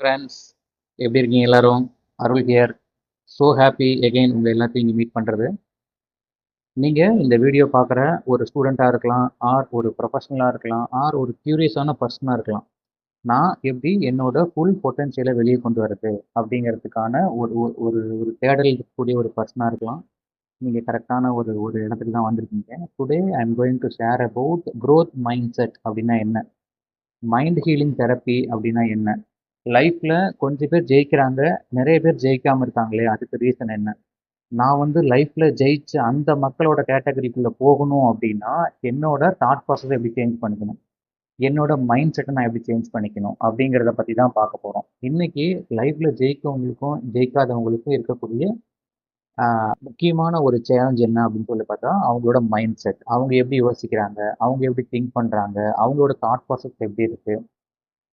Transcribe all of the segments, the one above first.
Friends எப்படி இருக்கீங்க எல்லாரும்? Arul here so happy again உங்கள் எல்லாத்தையும் இங்கே மீட் பண்ணுறது நீங்கள் இந்த வீடியோ பார்க்குற ஒரு ஸ்டூடெண்ட்டாக இருக்கலாம் ஆர் ஒரு ப்ரொஃபஷனலாக இருக்கலாம் ஆர் ஒரு க்யூரியஸான பர்சனாக இருக்கலாம். நான் எப்படி என்னோட ஃபுல் பொட்டன்ஷியலை வெளியே கொண்டு வரது அப்படிங்கிறதுக்கான ஒரு ஒரு- ஒரு ஒரு தேடல் இருக்கக்கூடிய ஒரு பர்சனாக இருக்கலாம். நீங்கள் கரெக்டான ஒரு ஒரு இடத்துக்கு தான் வந்திருக்கீங்க. Today I am going to share about growth mindset அப்படின்னா என்ன? மைண்ட் ஹீலிங் தெரப்பி அப்படின்னா என்ன? லைஃப்பில் கொஞ்சம் பேர் ஜெயிக்கிறாங்க. நிறைய பேர் ஜெயிக்காமல் இருக்காங்களே அதுக்கு ரீசன் என்ன? நான் வந்து லைஃப்பில் ஜெயிச்ச அந்த மக்களோட கேட்டகரிக்குள்ளே போகணும் அப்படின்னா என்னோட தாட் ப்ராசஸ் எப்படி சேஞ்ச் பண்ணிக்கணும்? என்னோட மைண்ட் செட்டை நான் எப்படி சேஞ்ச் பண்ணிக்கணும்? அப்படிங்கிறத பற்றி தான் பார்க்க போகிறோம் இன்னைக்கு லைஃப்பில் ஜெயிக்கவங்களுக்கும் ஜெயிக்காதவங்களுக்கும் இருக்கக்கூடிய முக்கியமான ஒரு சேலஞ்ச் என்ன அப்படின்னு சொல்லி பார்த்தா அவங்களோட மைண்ட் செட் அவங்க எப்படி யோசிக்கிறாங்க? அவங்க எப்படி திங்க் பண்ணுறாங்க அவங்களோட தாட் ப்ராசஸ் எப்படி இருக்குது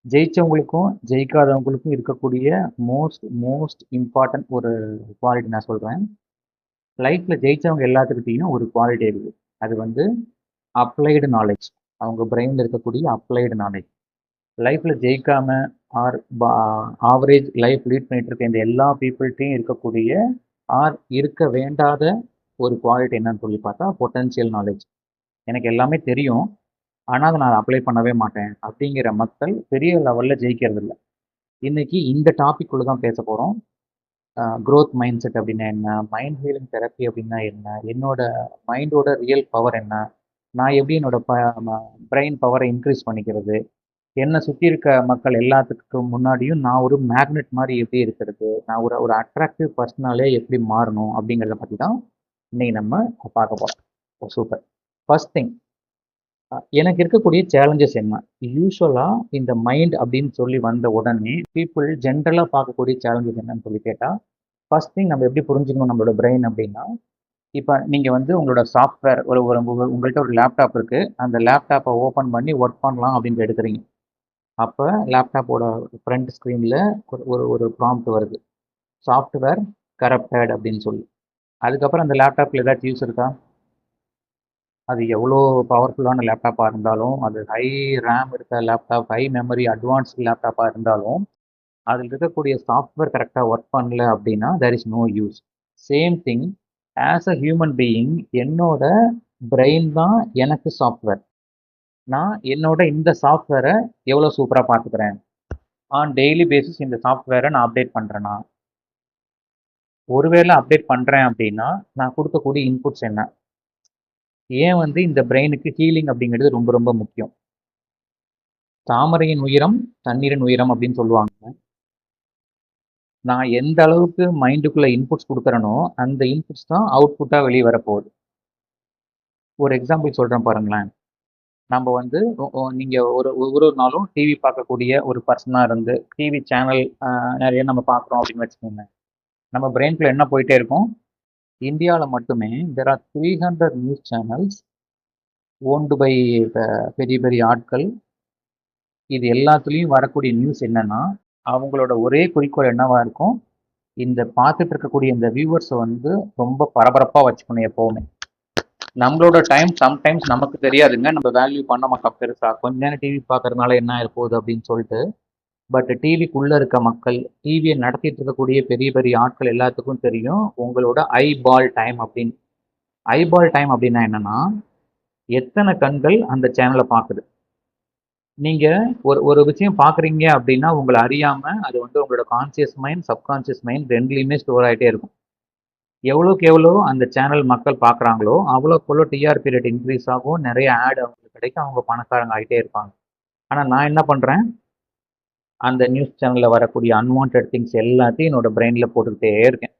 ஜெயிச்சவங்களுக்கும் ஜெயிக்காதவங்களுக்கும் இருக்கக்கூடிய மோஸ்ட் மோஸ்ட் இம்பார்ட்டன்ட் ஒரு குவாலிட்டி நான் சொல்கிறேன் லைஃப்பில் ஜெயிச்சவங்க எல்லாத்துக்கிட்டையும் ஒரு குவாலிட்டி இருக்குது அது வந்து அப்ளைடு நாலேஜ் அவங்க பிரெயினில் இருக்கக்கூடிய அப்ளைடு நாலேஜ் லைஃப்பில் ஜெயிக்காம ஆர் ஆவரேஜ் லைஃப் லீட் பண்ணிட்டு இருக்க இந்த எல்லா பீப்புள்கிட்டையும் இருக்கக்கூடிய ஆர் இருக்க வேண்டாத ஒரு குவாலிட்டி என்னன்னு சொல்லி பார்த்தா பொட்டன்ஷியல் நாலேஜ் எனக்கு எல்லாமே தெரியும். ஆனால் அதை நான் அப்ளை பண்ணவே மாட்டேன் அப்படிங்கிற மக்கள் பெரிய லெவலில் ஜெயிக்கிறது இல்லை. இன்னைக்கு இந்த டாபிக் உள்ள தான் பேச போகிறோம் க்ரோத் மைண்ட் செட் அப்படின்னா என்ன? மைண்ட் ஹீலிங் தெரப்பி அப்படின்னா என்ன? என்னோட மைண்டோட ரியல் பவர் என்ன? நான் எப்படி என்னோட ப பிரெயின் பவரை இன்க்ரீஸ் பண்ணிக்கிறது? என்னை சுற்றி இருக்க மக்கள் எல்லாத்துக்கும் முன்னாடியும் நான் ஒரு மேக்னெட் மாதிரி எப்படி இருக்கிறது? நான் ஒரு ஒரு அட்ராக்டிவ் பர்சனாலே எப்படி மாறணும் அப்படிங்கிறத பற்றி தான் இன்னைக்கு நம்ம பார்க்க போகிறோம் சூப்பர் ஃபர்ஸ்ட் திங் எனக்கு இருக்கக்கூடிய சேலஞ்சஸ் என்ன? யூஸ்வலாக இந்த மைண்ட் அப்படின்னு சொல்லி வந்த உடனே பீப்புள் ஜென்ரலாக பார்க்கக்கூடிய சேலஞ்சஸ் என்னன்னு சொல்லி கேட்டால் ஃபஸ்ட் திங் நம்ம எப்படி புரிஞ்சுக்கணும் நம்மளோட பிரெயின் அப்படின்னா இப்போ நீங்கள் வந்து உங்களோட சாஃப்ட்வேர் ஒரு ஒரு உங்கள்கிட்ட ஒரு லேப்டாப் இருக்குது அந்த லேப்டாப்பை ஓப்பன் பண்ணி ஒர்க் பண்ணலாம் அப்படின்னு எடுக்கிறீங்க. அப்போ லேப்டாப்போட ஃப்ரண்ட் ஸ்க்ரீனில் ஒரு ஒரு ஒரு ப்ராம்ப்ட் வருது. சாஃப்ட்வேர் கரப்டட் அப்படின்னு சொல்லி. அதுக்கப்புறம் அந்த லேப்டாப்பில் ஏதாச்சும் யூஸ் இருக்கா? அது எவ்வளோ பவர்ஃபுல்லான லேப்டாப்பாக இருந்தாலும் அது ஹை ரேம் இருக்க லேப்டாப் ஹை மெமரி அட்வான்ஸ் லேப்டாப்பாக இருந்தாலும் அதில் இருக்கக்கூடிய சாஃப்ட்வேர் கரெக்டாக ஒர்க் பண்ணல அப்படின்னா there is no use same thing as a human being என்னோட பிரெயின் தான் எனக்கு சாஃப்ட்வேர் நான் என்னோட இந்த சாஃப்ட்வேரை எவ்வளோ சூப்பராக பார்த்துக்கிறேன்? ஆன் டெய்லி பேசிஸ் இந்த சாஃப்ட்வேரை நான் அப்டேட் பண்ணுறேன்னா ஒருவேளை அப்டேட் பண்ணுறேன் அப்படின்னா நான் கொடுக்கக்கூடிய இன்புட்ஸ் என்ன? ஏன் வந்து இந்த பிரெயினுக்கு ஹீலிங் அப்படிங்கிறது ரொம்ப ரொம்ப முக்கியம்? தாமரையின் உயரம் தண்ணீரின் உயரம் அப்படின்னு சொல்லுவாங்க. நான் எந்த அளவுக்கு மைண்டுக்குள்ள இன்புட்ஸ் கொடுக்குறேனோ அந்த இன்புட்ஸ் தான் அவுட்புட்டாக வெளியே வரப்போகுது. ஒரு எக்ஸாம்பிள் சொல்கிறேன் பாருங்களேன். நம்ம வந்து நீங்கள் ஒரு ஒவ்வொரு ஒரு நாளும் டிவி பார்க்கக்கூடிய ஒரு பர்சனாக இருந்து டிவி சேனல் நிறைய நம்ம பார்க்குறோம் அப்படின்னு வச்சுக்கோங்க. நம்ம பிரெயின்குள்ள என்ன போயிட்டே இருக்கும்? இந்தியாவில் மட்டுமே there are three hundred news channels owned by பெரிய பெரிய ஆட்கள். இது எல்லாத்துலேயும் வரக்கூடிய நியூஸ் என்னென்னா அவங்களோட ஒரே குறிக்கோள் என்னவாக இருக்கும்? இந்த பார்த்துட்டு இருக்கக்கூடிய இந்த வியூவர்ஸை வந்து ரொம்ப பரபரப்பாக வச்சுக்கணும் எப்போவுமே. நம்மளோட டைம் சம்டைம்ஸ் நமக்கு தெரியாதுங்க. நம்ம வேல்யூ பண்ண மாட்டோம். பெருசா கொஞ்ச நேரம் டிவி பார்க்கறதுனால என்ன ஆயிருப்போகுது அப்படின்னு சொல்லிட்டு. பட் டிவிக்குள்ளே இருக்க மக்கள் டிவியை நடத்திட்டு இருக்கக்கூடிய பெரிய பெரிய ஆட்கள் எல்லாத்துக்கும் தெரியும் உங்களோட ஐ பால் டைம் அப்படின்னு. ஐ பால் டைம் அப்படின்னா என்னென்னா எத்தனை கண்கள் அந்த சேனலை பார்க்குது நீங்கள் ஒரு ஒரு விஷயம் பார்க்குறீங்க அப்படின்னா உங்களை அறியாமல் அது வந்து உங்களோட கான்சியஸ் மைண்ட் சப்கான்சியஸ் மைண்ட் ரெண்டுலேயுமே ஸ்டோர் ஆகிட்டே இருக்கும். எவ்வளோக்கு எவ்வளோ அந்த சேனல் மக்கள் பார்க்குறாங்களோ அவ்வளோக்கு எவ்வளோ டிஆர்பி ரேட் இன்க்ரீஸ் ஆகும் நிறைய ஆட் அவங்களுக்கு கிடைக்கும் அவங்க பணக்காரங்க ஆகிட்டே இருப்பாங்க. ஆனால் நான் என்ன பண்ணுறேன் அந்த நியூஸ் சேனலில் வரக்கூடிய அன்வான்ட் திங்ஸ் எல்லாத்தையும் என்னோட பிரெயினில் போட்டுக்கிட்டே இருக்கேன்.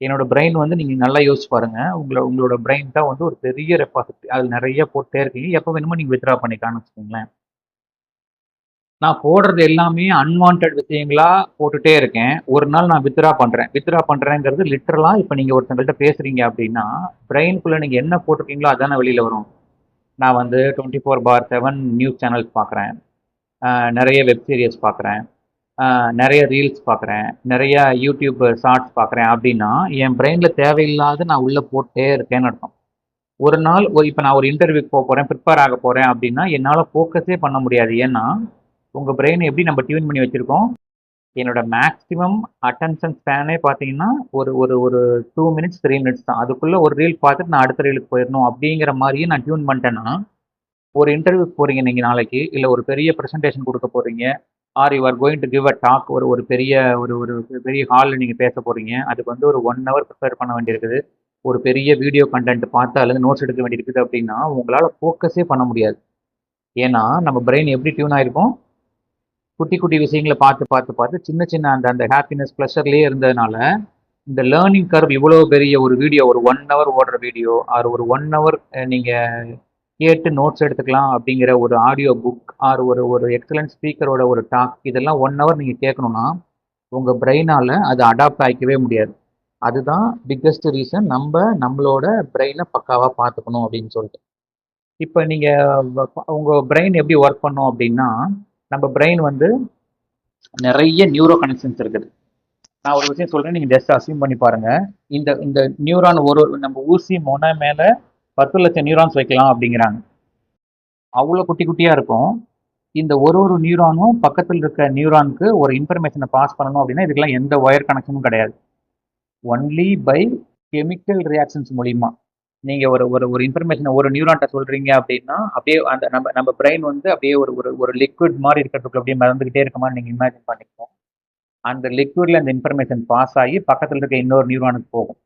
என்னோட பிரெயின் வந்து நீங்கள் நல்லா யோசிச்சு பாருங்க. உங்களை உங்களோட பிரெயின் தான் வந்து ஒரு பெரிய ரெப்பாசிட்டி அதில் நிறைய போட்டே இருக்கீங்க எப்போ வேணுமோ நீங்கள் வித்ரா பண்ணிக்கலாம்னு வச்சுக்கோங்களேன். நான் போடுறது எல்லாமே அன்வான்ட் விஷயங்களா போட்டுட்டே இருக்கேன். ஒரு நாள் நான் வித்ரா பண்ணுறேன் வித்ரா பண்ணுறேங்கிறது லிட்டரலாக இப்போ நீங்கள் ஒருத்தங்கள்ட்ட பேசுகிறீங்க அப்படின்னா பிரெயின்குள்ள நீங்கள் என்ன போட்டிருக்கீங்களோ அதான வெளியில் வரும். நான் வந்து twenty four by seven news channels பார்க்குறேன் நிறைய வெப் சீரியஸ் பார்க்குறேன் நிறைய ரீல்ஸ் பார்க்குறேன் நிறைய யூடியூப் ஷார்ட்ஸ் பார்க்குறேன் அப்படின்னா என் பிரெயினில் தேவையில்லாத நான் உள்ளே போட்டே இருக்கேன்னு அர்த்தம். ஒரு நாள் ஒரு இப்போ நான் ஒரு இன்டர்வியூக்கு போக போகிறேன் ப்ரிப்பேர் ஆக போகிறேன் அப்படின்னா என்னால் ஃபோக்கஸே பண்ண முடியாது. ஏன்னா உங்கள் பிரெயினை எப்படி நம்ம டியூன் பண்ணி வச்சுருக்கோம்? என்னோட மேக்ஸிமம் அட்டென்ஷன் ஸ்பேனே பார்த்தீங்கன்னா ஒரு ஒரு ஒரு டூ மினிட்ஸ் த்ரீ மினிட்ஸ் தான். அதுக்குள்ளே ஒரு ரீல் பார்த்துட்டு நான் அடுத்த ரீலுக்கு போயிடணும் அப்படிங்கிற மாதிரியே நான் டியூன் பண்ணிட்டேன்னா ஒரு இன்டர்வியூக்கு போகிறீங்க நீங்கள் நாளைக்கு இல்லை ஒரு பெரிய ப்ரெசன்டேஷன் கொடுக்க போகிறீங்க or you are going to give a talk ஒரு ஒரு பெரிய ஒரு ஒரு பெரிய ஹாலில் நீங்கள் பேச போகிறீங்க அதுக்கு வந்து ஒரு ஒன் ஹவர் ப்ரிப்பேர் பண்ண வேண்டியிருக்குது. ஒரு பெரிய வீடியோ கண்டென்ட் பார்த்து அல்லது நோட்ஸ் எடுக்க வேண்டியிருக்குது அப்படின்னா உங்களால் ஃபோக்கஸே பண்ண முடியாது. ஏன்னா நம்ம பிரெயின் எப்படி டியூன் ஆகிருக்கும் குட்டி குட்டி விஷயங்களை பார்த்து பார்த்து பார்த்து சின்ன சின்ன அந்த அந்த ஹாப்பினஸ் ப்ளஷர்லேயே இருந்ததுனால இந்த லேர்னிங் கர்வ் இவ்வளோ பெரிய ஒரு வீடியோ ஒரு ஒன் ஹவர் ஓடுற வீடியோ ஆர் ஒரு ஒன் ஹவர் நீங்கள் கேட்டு நோட்ஸ் எடுத்துக்கலாம் அப்படிங்கிற ஒரு ஆடியோ புக் ஆர் ஒரு ஒரு எக்ஸலன்ட் ஸ்பீக்கரோட ஒரு டாக் இதெல்லாம் ஒன் ஹவர் நீங்கள் கேட்கணும்னா உங்கள் பிரெயினால் அது அடாப்ட் ஆகிக்கவே முடியாது. அதுதான் பிக்கஸ்ட் ரீசன் நம்ம நம்மளோட பிரெயினை பக்காவாக பார்த்துக்கணும் அப்படின்னு சொல்லிட்டு. இப்போ நீங்கள் உங்கள் பிரெயின் எப்படி ஒர்க் பண்ணோம் அப்படின்னா நம்ம பிரெயின் வந்து நிறைய நியூரோ கனெக்ஷன்ஸ் இருக்குது. நான் ஒரு விஷயம் சொல்கிறேன் நீங்கள் ஜஸ்ட் அசியூம் பண்ணி பாருங்கள் இந்த இந்த நியூரான் ஒரு ஒரு நம்ம ஊசி மொனை மேலே பத்து லட்சம் நியூரான்ஸ் வைக்கலாம் அப்படிங்கிறாங்க. அவ்வளோ குட்டி குட்டியாக இருக்கும். இந்த ஒரு ஒரு நியூரானும் பக்கத்தில் இருக்க நியூரானுக்கு ஒரு இன்ஃபர்மேஷனை பாஸ் பண்ணணும் அப்படின்னா இதுக்கெல்லாம் எந்த ஒயர் கனெக்ஷனும் கிடையாது. ஒன்லி பை கெமிக்கல் ரியாக்ஷன்ஸ் மூலிமா நீங்கள் ஒரு ஒரு ஒரு இன்ஃபர்மேஷனை ஒரு நியூரான்ட்ட சொல்கிறீங்க அப்படின்னா அப்படியே அந்த நம்ம நம்ம பிரெயின் வந்து அப்படியே ஒரு ஒரு ஒரு லிக்விட் மாதிரி இருக்கிறதுக்கு அப்படியே மறந்துக்கிட்டே இருக்க மாதிரி நீங்கள் இமேஜின் பண்ணிக்கணும். அந்த லிக்விடில் அந்த இன்ஃபர்மேஷன் பாஸ் ஆகி பக்கத்தில் இருக்க இன்னொரு நியூரானுக்கு போகும்.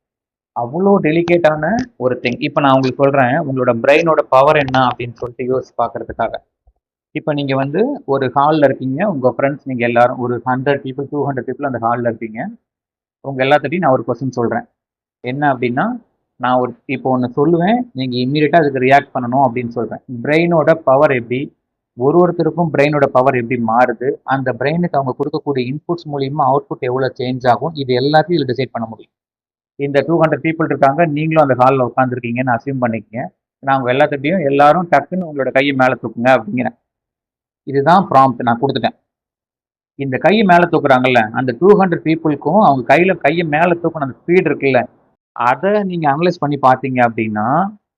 அவ்வளோ டெலிகேட்டான ஒரு திங் இப்போ நான் உங்களுக்கு சொல்கிறேன் உங்களோட பிரெயினோட பவர் என்ன அப்படின்னு சொல்லிட்டு யோசிச்சு பார்க்கறதுக்காக இப்போ நீங்கள் வந்து ஒரு ஹாலில் இருக்கீங்க உங்கள் ஃப்ரெண்ட்ஸ் நீங்கள் எல்லாரும் ஒரு hundred people two hundred people அந்த ஹாலில் இருக்கீங்க. உங்கள் எல்லாத்திட்டையும் நான் ஒரு கொஸ்டின் சொல்கிறேன் என்ன அப்படின்னா நான் ஒரு இப்போ ஒன்று சொல்லுவேன் நீங்கள் இம்மீடியட்டாக அதுக்கு ரியாக்ட் பண்ணணும் அப்படின்னு சொல்கிறேன் பிரெயினோட பவர் எப்படி ஒரு ஒருத்தருக்கும் பிரெயினோட பவர் எப்படி மாறுது அந்த பிரெயினுக்கு அவங்க கொடுக்கக்கூடிய இன்புட்ஸ் மூலியமாக அவுட்புட் எவ்வளோ சேஞ்ச் ஆகும் இது எல்லாத்தையும் இதில் டிசைட் பண்ண முடியும். இந்த டூ ஹண்ட்ரட் பீப்புள் இருக்காங்க நீங்களும் அந்த ஹாலில் உட்காந்துருக்கீங்கன்னு அசியூம் பண்ணிக்கங்க. நான் எல்லாத்திட்டையும் எல்லாரும் டக்குன்னு உங்களோட கையை மேலே தூக்குங்க அப்படிங்கிறேன் இதுதான் ப்ராம்ப்ட் நான் கொடுத்துட்டேன். இந்த கையை மேலே தூக்குறாங்கல்ல அந்த டூ ஹண்ட்ரட் பீப்புளுக்கும் அவங்க கையில் கையை மேலே தூக்கணும் அந்த ஸ்பீட் இருக்குல்ல அதை நீங்கள் அனலைஸ் பண்ணி பார்த்தீங்க அப்படின்னா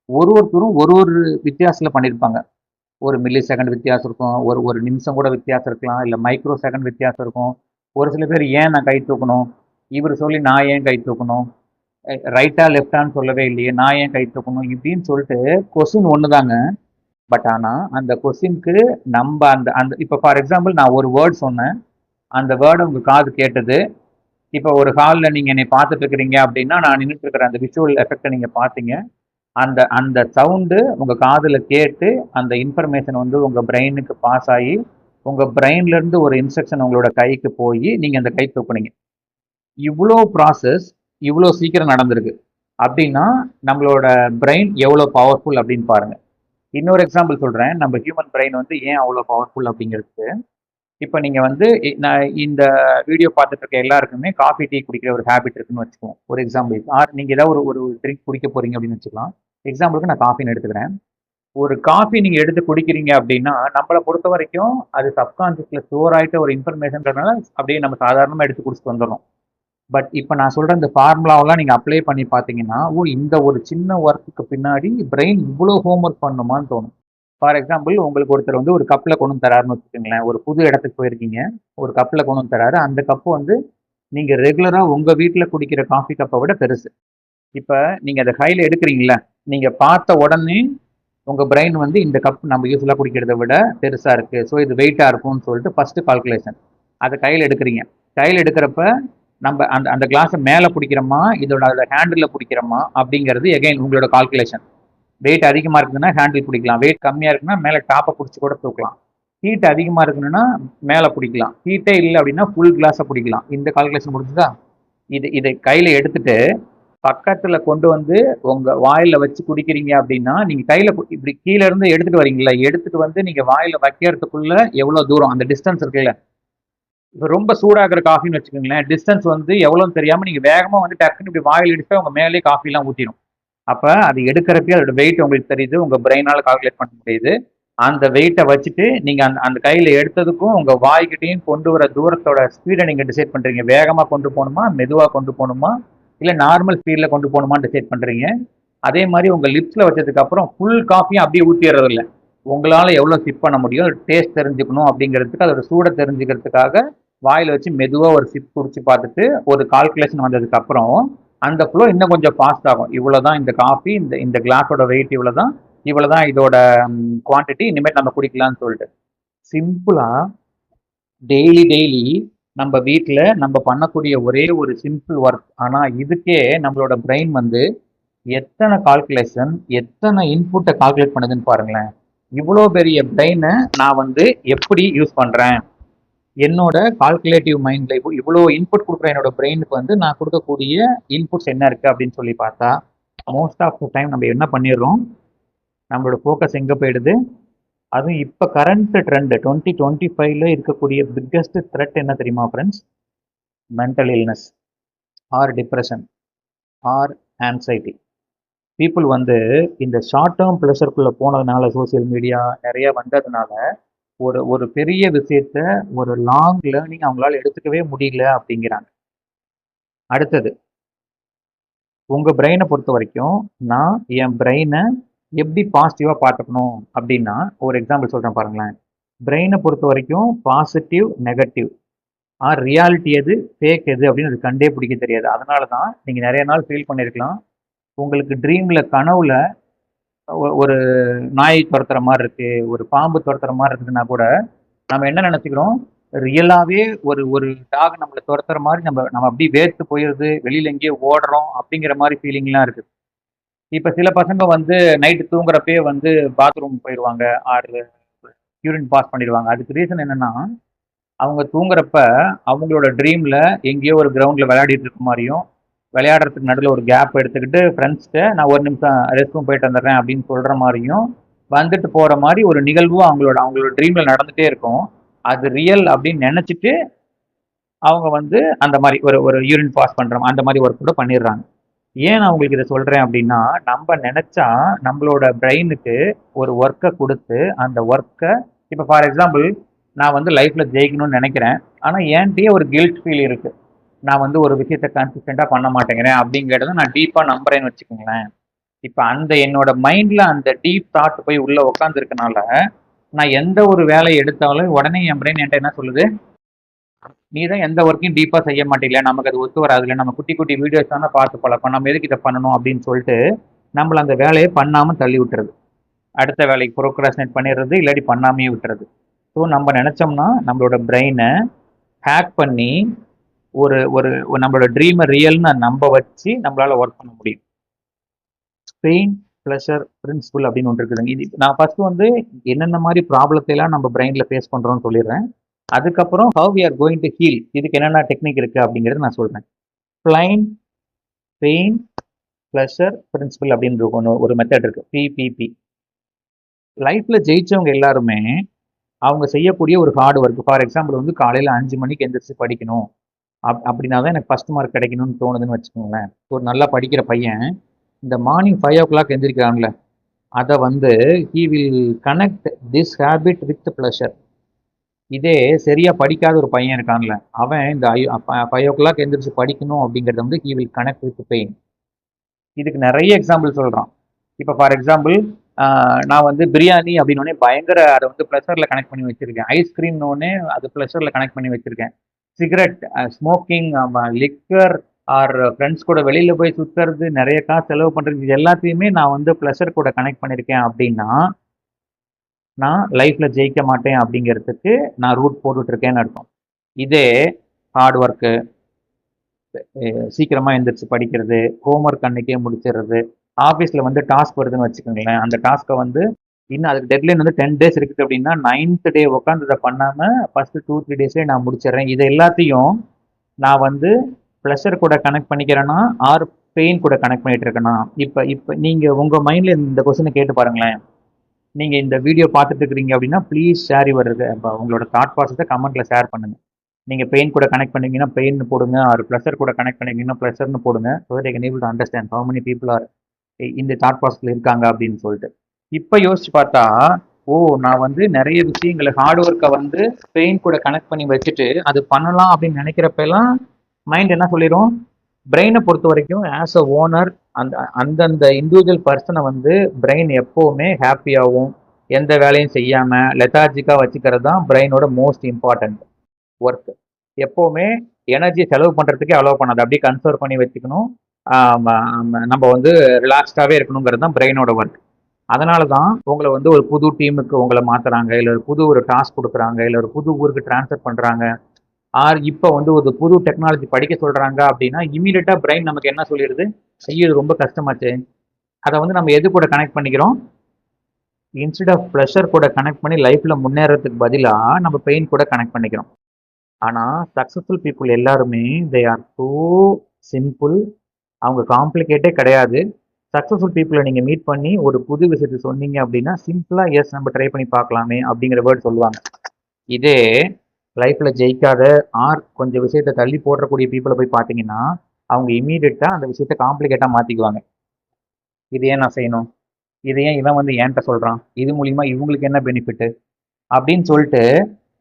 ஒரு ஒருத்தரும் ஒரு ஒரு வித்தியாசத்தில் பண்ணியிருப்பாங்க. ஒரு மில்லி செகண்ட் வித்தியாசம் இருக்கும் ஒரு ஒரு நிமிஷம் கூட வித்தியாசம் இருக்கலாம் இல்லை மைக்ரோ செகண்ட் வித்தியாசம் இருக்கும். ஒரு சில பேர் ஏன் நான் கை தூக்கணும்? இவர் சொல்லி நான் ஏன் கை தூக்கணும்? ரைட்டா லெஃப்டான்னு சொல்லவே இல்லையே நான் ஏன் கை தூக்கணும் இப்படின்னு சொல்லிட்டு கொஸ்டின் ஒன்று தாங்க பட் ஆனால் அந்த கொஸ்டினுக்கு நம்ம அந்த அந்த இப்போ ஃபார் எக்ஸாம்பிள் நான் ஒரு வேர்ட் சொன்னேன். அந்த வேர்டு உங்கள் காது கேட்டது. இப்போ ஒரு ஹாலில் நீங்கள் என்னை பார்த்துட்டு இருக்கிறீங்க அப்படின்னா நான் நின்றுட்டு இருக்கிற அந்த விஷுவல் எஃபெக்டை நீங்கள் பார்த்தீங்க. அந்த அந்த சவுண்டு உங்கள் காதில் கேட்டு அந்த இன்ஃபர்மேஷன் வந்து உங்கள் பிரெயினுக்கு பாஸ் ஆகி உங்கள் பிரெயின்லேருந்து ஒரு இன்ஸ்ட்ரக்ஷன் உங்களோட கைக்கு போய் நீங்கள் அந்த கை தூக்குனீங்க. இவ்வளோ ப்ராசஸ் இவ்வளோ சீக்கிரம் நடந்திருக்கு. அப்படின்னா நம்மளோட பிரெயின் எவ்வளோ பவர்ஃபுல் அப்படின்னு பாருங்கள் இன்னொரு எக்ஸாம்பிள் சொல்கிறேன் நம்ம ஹியூமன் பிரெயின் வந்து ஏன் அவ்வளோ பவர்ஃபுல் அப்படிங்கிறதுக்கு. இப்போ நீங்கள் வந்து நான் இந்த வீடியோ பார்த்துட்டு இருக்க எல்லாருக்குமே காஃபி டீ குடிக்கிற ஒரு ஹேபிட் இருக்குன்னு வச்சுக்கோங்க. ஒரு எக்ஸாம்பிள் ஆர் நீங்கள் ஏதாவது ஒரு ஒரு ட்ரிங்க் குடிக்க போகிறீங்க அப்படின்னு வச்சுக்கலாம். எக்ஸாம்பிளுக்கு நான் காஃபின்னு எடுத்துக்கிறேன். ஒரு காஃபி நீங்கள் எடுத்து குடிக்கிறீங்க அப்படின்னா நம்மளை பொறுத்த வரைக்கும் அது சப்கான்சியஸில் ஸ்டோர் ஆகிட்ட ஒரு இன்ஃபர்மேஷன்றதுனால அப்படியே நம்ம சாதாரணமாக எடுத்து குடிச்சிட்டு வந்துடுறோம் பட் இப்போ நான் சொல்கிற இந்த ஃபார்முலாவெல்லாம் நீங்கள் அப்ளை பண்ணி பார்த்தீங்கன்னா ஓ இந்த ஒரு சின்ன ஒர்க்குக்கு பின்னாடி பிரெயின் இவ்வளோ ஹோம் ஒர்க் பண்ணுமான்னு தோணும். ஃபார் எக்ஸாம்பிள் உங்களுக்கு ஒருத்தர் வந்து ஒரு கப்பில் கொண்டு வந்து தராருன்னு வச்சுக்கோங்களேன். ஒரு புது இடத்துக்கு போயிருக்கீங்க. ஒரு கப்பில் கொண்டு வந்து தராரு. அந்த கப்பு வந்து நீங்கள் ரெகுலராக உங்கள் வீட்டில் குடிக்கிற காஃபி கப்பை விட பெருசு. இப்போ நீங்கள் அதை கையில் எடுக்கிறீங்களா நீங்கள் பார்த்த உடனே உங்கள் பிரெயின் வந்து இந்த கப் நம்ம யூஸ்ஃபுல்லாக குடிக்கிறத விட பெருசாக இருக்குது ஸோ இது வெயிட்டாக இருக்கும்னு சொல்லிட்டு ஃபஸ்ட்டு கால்குலேஷன் அதை கையில் எடுக்கிறீங்க. கையில் எடுக்கிறப்ப நம்ம அந்த அந்த கிளாஸை மேலே பிடிக்கிறோமா? இதோட அதோட ஹேண்டில் பிடிக்கிறோமா? அப்படிங்கிறது எகைன் உங்களோட கால்குலேஷன் வெயிட் அதிகமாக இருக்குதுன்னா ஹேண்டில் பிடிக்கலாம். வெயிட் கம்மியாக இருக்குன்னா மேலே டாப்பை பிடிச்சி கூட தூக்கலாம். ஹீட் அதிகமாக இருக்கணுன்னா மேலே பிடிக்கலாம். ஹீட்டே இல்லை அப்படின்னா ஃபுல் கிளாஸை பிடிக்கலாம். இந்த கால்குலேஷன் முடிஞ்சுதா? இது இதை கையில் எடுத்துட்டு பக்கத்தில் கொண்டு வந்து உங்கள் வாயில் வச்சு குடிக்கிறீங்க அப்படின்னா நீங்கள் கையில் இப்படி கீழே இருந்து எடுத்துகிட்டு வரீங்களா எடுத்துகிட்டு வந்து நீங்கள் வாயில் வைக்கிறதுக்குள்ளே எவ்வளோ தூரம்? அந்த டிஸ்டன்ஸ் இருக்குல்ல இப்போ ரொம்ப சூடாகிற காஃபின்னு வச்சுக்கோங்களேன் டிஸ்டன்ஸ் வந்து எவ்வளோன்னு தெரியாமல் நீங்கள் வேகமாக வந்து டக்குன்னு இப்படி வாயில் எடுத்து உங்கள் மேலே காஃபிலாம் ஊற்றிடும் அப்போ அது எடுக்கிறப்பே அதோட வெயிட் உங்களுக்கு தெரியுது உங்கள் பிரெயினால் கால்குலேட் பண்ண முடியுது. அந்த வெயிட்டை வச்சுட்டு நீங்கள் அந்த அந்த கையில் எடுத்ததுக்கும் உங்கள் வாய்கிட்டையும் கொண்டு வர தூரத்தோட ஸ்பீடை நீங்கள் டிசைட் பண்ணுறீங்க வேகமாக கொண்டு போகணுமா மெதுவாக கொண்டு போகணுமா இல்லை நார்மல் ஸ்பீடில் கொண்டு போகணுமான்னு டிசைட் பண்ணுறீங்க அதே மாதிரி உங்கள் லிப்ஸில் வச்சதுக்கப்புறம் ஃபுல் காஃபியும் அப்படியே ஊற்றிடுறதில்ல உங்களால் எவ்வளோ சிப் பண்ண முடியும் டேஸ்ட் தெரிஞ்சுக்கணும் அப்படிங்கிறதுக்கு அதோட சூடை தெரிஞ்சுக்கிறதுக்காக வாயில் வச்சு மெதுவாக ஒரு சிப் குடிச்சு பார்த்துட்டு ஒரு கால்குலேஷன் வந்ததுக்கப்புறம் அந்த ஃப்ளோ இன்னும் கொஞ்சம் ஃபாஸ்ட் ஆகும். இவ்வளோ தான் இந்த காஃபி இந்த இந்த கிளாஸோட வெயிட் இவ்வளோ தான் இவ்வளோ தான் இதோட குவான்டிட்டி இனிமேல் நம்ம குடிக்கலாம்னு சொல்லிட்டு. சிம்பிளாக டெய்லி டெய்லி நம்ம வீட்டில் நம்ம பண்ணக்கூடிய ஒரே ஒரு சிம்பிள் ஒர்க் ஆனால் இதுக்கே நம்மளோட பிரெயின் வந்து எத்தனை கால்குலேஷன் எத்தனை இன்புட்டை கால்குலேட் பண்ணுதுன்னு பாருங்களேன். இவ்வளோ பெரிய பிரெயினை நான் வந்து எப்படி யூஸ் பண்ணுறேன் என்னோட கால்குலேட்டிவ் மைண்டில் இப்போ இவ்வளோ இன்புட் கொடுக்குற என்னோட பிரெயினுக்கு வந்து நான் கொடுக்கக்கூடிய இன்புட்ஸ் என்ன இருக்குது அப்படின்னு சொல்லி பார்த்தா மோஸ்ட் ஆஃப் த டைம் நம்ம என்ன பண்ணிடுறோம்? நம்மளோட ஃபோக்கஸ் எங்கே போயிடுது? அதுவும் இப்போ கரண்ட் ட்ரெண்ட் டுவெண்ட்டி டுவெண்ட்டி ஃபைவ்ல இருக்கக்கூடிய பிக்கஸ்ட் த்ரெட் என்ன தெரியுமா friends mental illness or depression or anxiety people வந்து இந்த ஷார்ட் டேர்ம் ப்ளஷருக்குள்ளே போனதுனால சோசியல் மீடியா நிறையா வந்ததுனால ஒரு ஒரு பெரிய விஷயத்த ஒரு லாங் லேர்னிங் அவங்களால எடுத்துக்கவே முடியல அப்படிங்கிறாங்க. அடுத்தது உங்கள் பிரெயினை பொறுத்த வரைக்கும் நான் என் பிரெயினை எப்படி பாசிட்டிவாக பார்த்துக்கணும் அப்படின்னா ஒரு எக்ஸாம்பிள் சொல்கிறேன் பாருங்களேன். பிரெயினை பொறுத்த வரைக்கும் பாசிட்டிவ் நெகட்டிவ் ஆர் ரியாலிட்டி எது ஃபேக் எது அப்படின்னு அது கண்டே பிடிக்க தெரியாது. அதனால தான் நீங்கள் நிறைய நாள் ஃபீல் பண்ணியிருக்கலாம் உங்களுக்கு ட்ரீமில் கனவுல ஒரு நாய் துரத்துற மாதிரி இருக்கு ஒரு பாம்பு துரத்துற மாதிரி இருக்குதுன்னா கூட நம்ம என்ன நினச்சிக்கிறோம்? ரியலாகவே ஒரு ஒரு டாக் நம்மளை துரத்துற மாதிரி நம்ம நம்ம அப்படியே வேர்த்து போயிடுது வெளியில் எங்கேயோ ஓடுறோம் அப்படிங்கிற மாதிரி ஃபீலிங்லாம் இருக்குது இப்போ சில பசங்க வந்து நைட்டு தூங்குறப்பே வந்து பாத்ரூம் போயிடுவாங்க ஆர் யூரின் பாஸ் பண்ணிடுவாங்க. அதுக்கு ரீசன் என்னன்னா அவங்க தூங்குறப்ப அவங்களோட ட்ரீமில் எங்கேயோ ஒரு கிரவுண்டில் விளையாடிட்டு இருக்க மாதிரியும் விளையாடுறதுக்கு நடுவில் ஒரு கேப் எடுத்துக்கிட்டு ஃப்ரெண்ட்ஸ்கிட்ட நான் ஒரு நிமிஷம் ரெஸ்ட் ரூம் போயிட்டு வந்துடுறேன் அப்படின்னு சொல்கிற மாதிரியும் வந்துட்டு போகிற மாதிரி ஒரு நிகழ்வும் அவங்களோட அவங்களோட ட்ரீமில் நடந்துகிட்டே இருக்கும். அது ரியல் அப்படின்னு நினச்சிட்டு அவங்க வந்து அந்த மாதிரி ஒரு ஒரு யூரின் பாஸ் பண்ணுறோம் அந்த மாதிரி ஒர்க் கூட பண்ணிடுறாங்க. ஏன் நான் உங்களுக்கு இதை சொல்கிறேன் அப்படின்னா நம்ம நினச்சா நம்மளோட பிரெயினுக்கு ஒரு ஒர்க்கை கொடுத்து அந்த ஒர்க்கை இப்போ ஃபார் எக்ஸாம்பிள் நான் வந்து லைஃப்பில் ஜெயிக்கணும்னு நினைக்கிறேன். ஆனால் ஏன்ட்டே ஒரு கில்ட் ஃபீல் இருக்குது நான் வந்து ஒரு விஷயத்தை கன்சிஸ்டண்டாக பண்ண மாட்டேங்கிறேன் அப்படிங்கிறத நான் டீப்பாக நம்புறேன்னு வச்சுக்கோங்களேன். இப்போ அந்த என்னோட மைண்டில் அந்த டீப் தாட் போய் உள்ளே உட்காந்துருக்கனால நான் எந்த ஒரு வேலையை எடுத்தாலும் உடனே என் பிரெயின் என்கிட்ட என்ன சொல்லுது? நீ தான் எந்த ஒர்க்கையும் டீப்பாக செய்ய மாட்டேங்கல நமக்கு அது ஒத்து வராதுல நம்ம குட்டி குட்டி வீடியோஸ் தானே பார்த்து பழக்கம் நம்ம எதுக்கு இதை பண்ணணும் அப்படின்னு சொல்லிட்டு நம்மள அந்த வேலையை பண்ணாமல் தள்ளி விட்டுறது அடுத்த வேலைக்கு ப்ரோக்ராஸ்னேட் பண்ணிடுறது இல்லாட்டி பண்ணாமையே விட்டுறது ஸோ நம்ம நினச்சோம்னா நம்மளோட பிரெயினை ஹேக் பண்ணி ஒரு ஒரு நம்மளோட ட்ரீமை ரியல்னு நம்ப வச்சு நம்மளால ஒர்க் பண்ண முடியும். பெயின் ப்ளஷர் பிரின்சிபல் அப்படின்னு ஒன்று இருக்குதுங்க. இது நான் ஃபர்ஸ்ட் வந்து என்னென்ன மாதிரி ப்ராப்ளத்தை எல்லாம் நம்ம பிரெயினில் ஃபேஸ் பண்ணுறோம்னு சொல்லிடுறேன். அதுக்கப்புறம் how we are going to heal இதுக்கு என்னென்ன டெக்னிக் இருக்குது அப்படிங்கிறது நான் சொல்கிறேன் பிளைன் பெயின் ப்ளஷர் பிரின்சிபல் அப்படின்னு ஒன்று ஒரு மெத்தட் இருக்குது பிபிபி லைஃப்பில் ஜெயித்தவங்க எல்லாருமே அவங்க செய்யக்கூடிய ஒரு ஹார்ட் ஒர்க் ஃபார் எக்ஸாம்பிள் வந்து காலையில் அஞ்சு மணிக்கு எந்திரிச்சு படிக்கணும். அப் அப்படின்னா தான் எனக்கு ஃபஸ்ட் மார்க் கிடைக்கணும்னு தோணுதுன்னு வச்சுக்கோங்களேன். ஒரு நல்லா படிக்கிற பையன் இந்த மார்னிங் ஃபைவ் ஓ கிளாக் எந்திரிக்கிறான்ல அதை வந்து he will connect this habit with pleasure இதே சரியாக படிக்காத ஒரு பையன் இருக்கான்ல அவன் இந்த ஃபைவ் ஓ கிளாக் எந்திரிச்சு படிக்கணும் அப்படிங்கிறத வந்து he will connect with pain இதுக்கு நிறைய எக்ஸாம்பிள் சொல்கிறான் இப்போ ஃபார் எக்ஸாம்பிள் நான் வந்து பிரியாணி அப்படின்னோடனே பயங்கர அதை வந்து ப்ளஷரில் கனெக்ட் பண்ணி வச்சுருக்கேன். ஐஸ்கிரீம்னோடனே அது ப்ளஷரில் கனெக்ட் பண்ணி வச்சுருக்கேன். Cigarette smoking liquor or friends கூட வெளியில் போய் சுற்றுறது நிறைய காசு செலவு பண்ணுறது இது எல்லாத்தையுமே நான் வந்து ப்ளஷர் கூட கனெக்ட் பண்ணியிருக்கேன் அப்படின்னா நான் லைஃப்பில் ஜெயிக்க மாட்டேன் அப்படிங்கிறதுக்கு நான் ரூட் போட்டுட்ருக்கேன்னு அர்த்தம். இதே ஹார்ட் ஒர்க்கு சீக்கிரமாக எந்திரிச்சு படிக்கிறது ஹோம்ஒர்க் அன்னைக்கே முடிச்சிடுறது ஆஃபீஸில் வந்து டாஸ்க் வருதுன்னு வச்சுக்கோங்களேன் அந்த டாஸ்க்கை வந்து இன்னும் அதுக்கு டெட்லைன் வந்து டென் டேஸ் இருக்குது அப்படின்னா நைன்த் டே உட்காந்து இதை பண்ணாமல் ஃபஸ்ட்டு டூ த்ரீ டேஸ்லேயே நான் முடிச்சிடுறேன். இது எல்லாத்தையும் நான் வந்து ப்ளஷர் கூட கனெக்ட் பண்ணிக்கிறேன்னா ஆர் பெயின் கூட கனெக்ட் பண்ணிகிட்டு இருக்கேனா இப்போ இப்போ நீங்கள் உங்கள் மைண்டில் இந்த கொஸ்டினை கேட்டு பாருங்களேன். நீங்கள் இந்த வீடியோ பார்த்துட்டு இருக்கிறீங்க அப்படின்னா ப்ளீஸ் ஷேர் இவர் உங்களோட தாட் ப்ராசஸை கமெண்ட்டில் ஷேர் பண்ணுங்கள் நீங்கள் பெயின் கூட கனெக்ட் பண்ணிங்கன்னா பெயின் போடுங்க ஆர் ப்ளஷர் கூட கனெக்ட் பண்ணிங்கன்னா ப்ளஷர்னு போடுங்க so that I can able to understand how many people are இந்த தாட் ப்ராசஸில் இருக்காங்க அப்படின்னு சொல்லிட்டு. இப்போ யோசிச்சு பார்த்தா ஓ நான் வந்து நிறைய விஷயங்களை ஹார்ட் ஒர்க்கை வந்து பெயின் கூட கனெக்ட் பண்ணி வச்சுட்டு அது பண்ணலாம் அப்படின்னு நினைக்கிறப்பெல்லாம் மைண்ட் என்ன சொல்லிடும் பிரெயினை பொறுத்த வரைக்கும் ஆஸ் அ ஓனர் அந்த அந்தந்த இண்டிவிஜுவல் பர்சனை வந்து பிரெயின் எப்போவுமே ஹாப்பியாகவும் எந்த வேலையும் செய்யாமல் லெத்தார்ஜிக்காக வச்சுக்கிறது தான் பிரெயினோட மோஸ்ட் இம்பார்ட்டன்ட் ஒர்க் எப்போவுமே எனர்ஜியை செலவு பண்ணுறதுக்கே அலோவ் பண்ணாது. அப்படியே கன்சர்வ் பண்ணி வச்சுக்கணும். நம்ம வந்து ரிலாக்ஸ்டாகவே இருக்கணுங்கிறது தான் பிரெயினோட ஒர்க் அதனால தான் உங்களை வந்து ஒரு புது டீமுக்கு உங்களை மாற்றுறாங்க இல்லை ஒரு புது ஒரு டாஸ்க் கொடுக்குறாங்க இல்லை ஒரு புது ஊருக்கு ட்ரான்ஸ்ஃபர் பண்ணுறாங்க ஆர் இப்போ வந்து ஒரு புது டெக்னாலஜி படிக்க சொல்கிறாங்க அப்படின்னா இமீடியட்டாக பிரெயின் நமக்கு என்ன சொல்லிடுது? செய்யறது ரொம்ப கஷ்டமாச்சு அதை வந்து நம்ம எது கூட கனெக்ட் பண்ணிக்கிறோம்? இன்ஸ்டெட் ஆஃப் ப்ரெஷர் கூட கனெக்ட் பண்ணி லைஃப்பில் முன்னேறதுக்கு பதிலாக நம்ம பெயின் கூட கனெக்ட் பண்ணிக்கிறோம். ஆனால் சக்ஸஸ்ஃபுல் பீப்புள் எல்லாருமே தே ஆர் ஸோ சிம்பிள் அவங்க காம்ப்ளிகேட்டே கிடையாது. சக்ஸஸ்ஃபுல் பீப்புளை நீங்கள் மீட் பண்ணி ஒரு புது விஷயத்தை சொன்னீங்க அப்படின்னா சிம்பிளாக எஸ் நம்ம ட்ரை பண்ணி பார்க்கலாமே அப்படிங்கிற வேர்ட் சொல்லுவாங்க. இதே லைஃப்பில் ஜெயிக்காத ஆர் கொஞ்சம் விஷயத்தை தள்ளி போடுறக்கூடிய பீப்புளை போய் பார்த்தீங்கன்னா அவங்க இமீடியட்டாக அந்த விஷயத்தை காம்ப்ளிகேட்டாக மாற்றிக்குவாங்க இது ஏன் நான் செய்யணும்? இது ஏன் இவன் வந்து என்கிட்ட சொல்கிறான் இது மூலிமா இவங்களுக்கு என்ன பெனிஃபிட்டு அப்படின்னு சொல்லிட்டு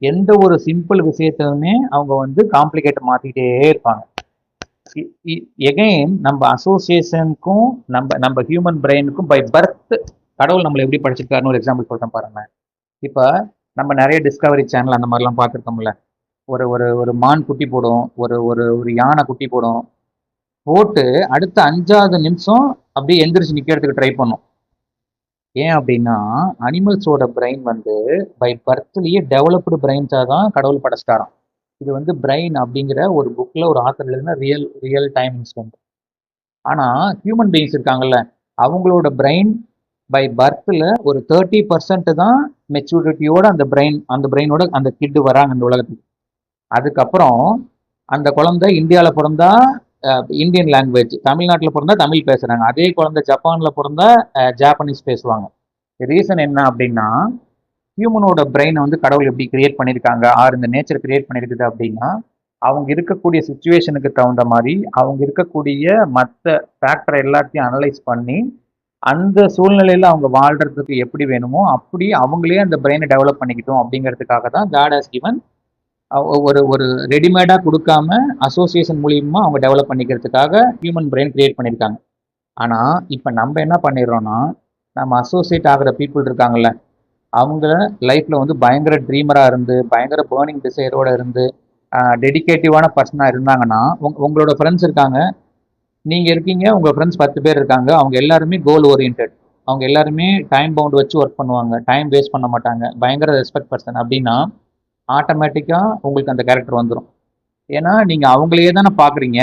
எந்த ஒரு சிம்பிள் விஷயத்தையுமே அவங்க வந்து காம்ப்ளிகேட் மாற்றிக்கிட்டே இருப்பாங்க. எகைன் நம்ம அசோசியேஷனுக்கும் நம்ம நம்ம ஹியூமன் பிரெயினுக்கும் பை பர்த் கடவுள் நம்மளை எப்படி படிச்சிருக்காருன்னு ஒரு எக்ஸாம்பிள் சொல்கிறேன் பாருங்க இப்போ நம்ம நிறைய டிஸ்கவரி சேனல் அந்த மாதிரிலாம் பார்த்துருக்கோம்ல. ஒரு ஒரு ஒரு மான் குட்டி போடும் ஒரு ஒரு ஒரு யானை குட்டி போடும். போட்டு அடுத்த அஞ்சாவது நிமிஷம் அப்படியே எந்திரிச்சு நிற்கிறதுக்கு ட்ரை பண்ணும். ஏன் அப்படின்னா அனிமல்ஸோட பிரெயின் வந்து பை பர்த்லேயே டெவலப்டு பிரெயின்ஸாக தான் கடவுள் படைச்சிட்டாராம். இது வந்து பிரெயின் அப்படிங்கிற ஒரு புக்கில் ஒரு ஆத்தர் எழுதுனா ரியல் ரியல் டைம் இன்ஸ்டன்ட் ஆனால் ஹியூமன் பீயிங்ஸ் இருக்காங்கல்ல அவங்களோட பிரெயின் பை பர்த்தில் ஒரு தேர்ட்டி பர்சன்ட் தான் மெச்சூரிட்டியோட அந்த பிரெயின் அந்த பிரெயினோட அந்த கிட்டு வராங்க அந்த உலகத்துக்கு. அதுக்கப்புறம் அந்த குழந்தை இந்தியாவில் பிறந்தா இந்தியன் லாங்குவேஜ் தமிழ்நாட்டில் பிறந்தா தமிழ் பேசுகிறாங்க அதே குழந்தை ஜப்பானில் பிறந்தா ஜாப்பனீஸ் பேசுவாங்க. ரீசன் என்ன அப்படின்னா ஹியூமனோட பிரெயினை வந்து கடவுள் எப்படி கிரியேட் பண்ணியிருக்காங்க ஆர் இந்த நேச்சர் கிரியேட் பண்ணியிருக்குது அப்படின்னா அவங்க இருக்கக்கூடிய சுச்சுவேஷனுக்கு தகுந்த மாதிரி அவங்க இருக்கக்கூடிய மற்ற ஃபேக்டரை எல்லாத்தையும் அனலைஸ் பண்ணி அந்த சூழ்நிலையில் அவங்க வாழ்கிறதுக்கு எப்படி வேணுமோ அப்படி அவங்களே அந்த பிரெயினை டெவலப் பண்ணிக்கிட்டோம் அப்படிங்கிறதுக்காக தான் காட் ஹாஸ் கிவன் ஒரு ஒரு ரெடிமேடாக கொடுக்காம அசோசியேஷன் மூலியமாக அவங்க டெவலப் பண்ணிக்கிறதுக்காக ஹியூமன் பிரெயின் கிரியேட் பண்ணியிருக்காங்க ஆனால் இப்போ நம்ம என்ன பண்ணிடுறோம்னா நம்ம அசோசியேட் ஆகிற பீப்புள் இருக்காங்கல்ல அவங்க லைஃப்பில் வந்து பயங்கர ட்ரீமராக இருந்து பயங்கர பேர்னிங் டிசைரோட இருந்து டெடிக்கேட்டிவான பர்சனாக இருந்தாங்கன்னா உங் உங்களோட ஃப்ரெண்ட்ஸ் இருக்காங்க. நீங்கள் இருக்கீங்க உங்கள் ஃப்ரெண்ட்ஸ் பத்து பேர் இருக்காங்க. அவங்க எல்லாருமே கோல் ஓரியன்ட் அவங்க எல்லாருமே டைம் பவுண்ட் வச்சு ஒர்க் பண்ணுவாங்க. டைம் வேஸ்ட் பண்ண மாட்டாங்க. பயங்கர ரெஸ்பெக்ட் பர்சன் அப்படின்னா ஆட்டோமேட்டிக்காக உங்களுக்கு அந்த கேரக்டர் வந்துடும் ஏன்னா நீங்கள் அவங்களையே தானே பார்க்குறீங்க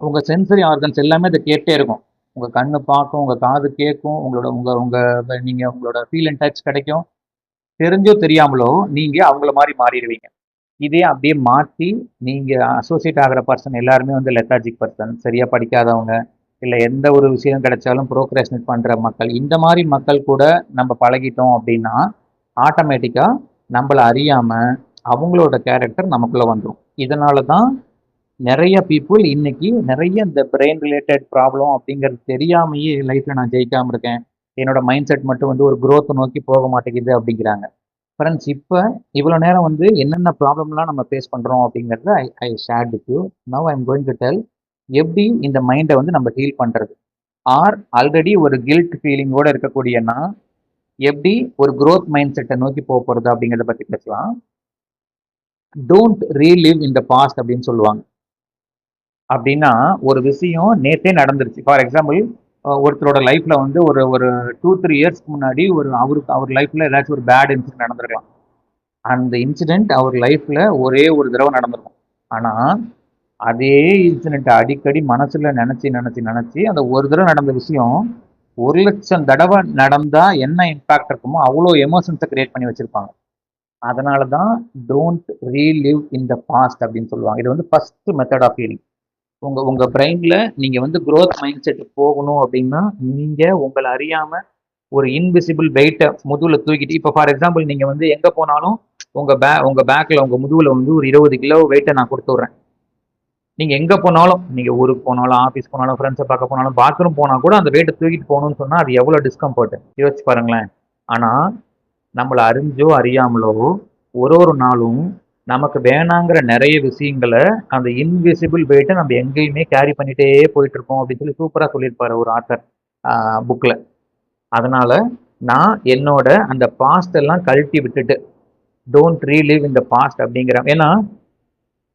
உங்கள் சென்சரி ஆர்கன்ஸ் எல்லாமே அதை கேட்டே இருக்கும். உங்கள் கண்ணு பார்க்கும் உங்கள் காது கேட்கும் உங்களோட உங்கள் உங்கள் நீங்கள் உங்களோட ஃபீல் அண்ட் டச் கிடைக்கும். தெரிஞ்சோ தெரியாமலோ நீங்கள் அவங்கள மாதிரி மாறிடுவீங்க. இதே அப்படியே மாற்றி நீங்கள் அசோசியேட் ஆகிற பர்சன் எல்லாருமே வந்து லெத்தாஜிக் பர்சன் சரியாக படிக்காதவங்க இல்லை எந்த ஒரு விஷயம் கிடைச்சாலும் ப்ரோக்ரேஷனேட் பண்ணுற மக்கள். இந்த மாதிரி மக்கள் கூட நம்ம பழகிட்டோம் அப்படின்னா ஆட்டோமேட்டிக்காக நம்மளை அறியாமல் அவங்களோட கேரக்டர் நமக்குள்ளே வந்துடும் இதனால தான் நிறைய பீப்புள் இன்னைக்கு நிறைய இந்த பிரெயின் ரிலேட்டட் ப்ராப்ளம் அப்படிங்கிறது தெரியாமையே லைஃப்பில் நான் ஜெயிக்காமல் இருக்கேன். என்னோட மைண்ட் செட் மட்டும் வந்து ஒரு குரோத்தை நோக்கி போக மாட்டேங்குது அப்படிங்கிறாங்க. ஃப்ரெண்ட்ஸ் இப்போ இவ்வளோ நேரம் வந்து என்னென்ன ப்ராப்ளம்லாம் நம்ம ஃபேஸ் பண்ணுறோம் அப்படிங்கிறத I I share with you now I am going to tell எப்படி இந்த மைண்டை வந்து நம்ம ஹீல் பண்ணுறது ஆர் ஆல்ரெடி ஒரு கில்ட் ஃபீலிங்கோட இருக்கக்கூடியனா எப்படி ஒரு க்ரோத் மைண்ட் செட்டை நோக்கி போக போகிறது அப்படிங்கிறத பற்றி பேசலாம். Don't relive in the past அப்படின்னு சொல்லுவாங்க. அப்படின்னா ஒரு விஷயம் நேத்தே நடந்துருச்சு. ஃபார் எக்ஸாம்பிள் ஒருத்தரோட லைஃப்ல வந்து ஒரு ஒரு டூ த்ரீ இயர்ஸ்க்கு முன்னாடி ஒரு அவருக்கு அவர் லைஃப்ல ஏதாச்சும் ஒரு பேட் இன்சிடென்ட் நடந்திருக்கலாம். அந்த இன்சிடென்ட் அவர் லைஃப்ல ஒரே ஒரு தடவை நடந்திருக்கும். ஆனா அதே இன்சிடென்ட் அடிக்கடி மனசுல நினைச்சு நினைச்சு நினைச்சு அந்த ஒரு தடவை நடந்த விஷயம் ஒரு லட்சம் தடவை நடந்தா என்ன இம்பாக்ட் இருக்குமோ அவ்வளோ எமோஷன்ஸை கிரியேட் பண்ணி வச்சிருப்பாங்க. அதனால தான் don't relive in the past அப்படின்னு சொல்லுவாங்க. இது வந்து ஃபர்ஸ்ட் மெத்தட் ஆஃப் ஹீலிங் உங்க உங்க பிரெயின்ல நீங்க வந்து குரோத் மைண்ட் செட் போகணும் அப்படின்னா நீங்க உங்களை அறியாம ஒரு இன்விசிபிள் வெயிட்டை முதுகுல தூக்கிட்டு இப்போ ஃபார் எக்ஸாம்பிள் நீங்க வந்து எங்க போனாலும் உங்க பே உங்க பேக்ல உங்க முதுகுல வந்து ஒரு இருபது கிலோ வெயிட்டை நான் கொடுத்து விட்றேன். நீங்க எங்க போனாலும் நீங்க ஊருக்கு போனாலும் ஆஃபீஸ் போனாலும் ஃப்ரெண்ட்ஸை பார்க்க போனாலும் பாத்ரூம் போனா கூட அந்த வெயிட்டை தூக்கிட்டு போகணும்னு சொன்னா அது எவ்வளவு டிஸ்கம்ஃபர்ட் யோசிச்சு பாருங்களேன். ஆனா நம்மளை அறிஞ்சோ அறியாமலோ ஒரு ஒரு நாளும் நமக்கு வேணாங்கிற நிறைய விஷயங்களை அந்த இன்விசிபிள் வெயிட்டை நம்ம எங்கேயுமே கேரி பண்ணிகிட்டே போயிட்டு இருக்கோம் அப்படின்னு சொல்லி சூப்பராக சொல்லியிருப்பாரு ஒரு ஆத்தர் புக்கில் அதனால் நான் என்னோட அந்த பாஸ்ட் எல்லாம் கழட்டி விட்டுட்டு டோன்ட் ரீலிவ் இந்த பாஸ்ட் அப்படிங்கிற ஏன்னா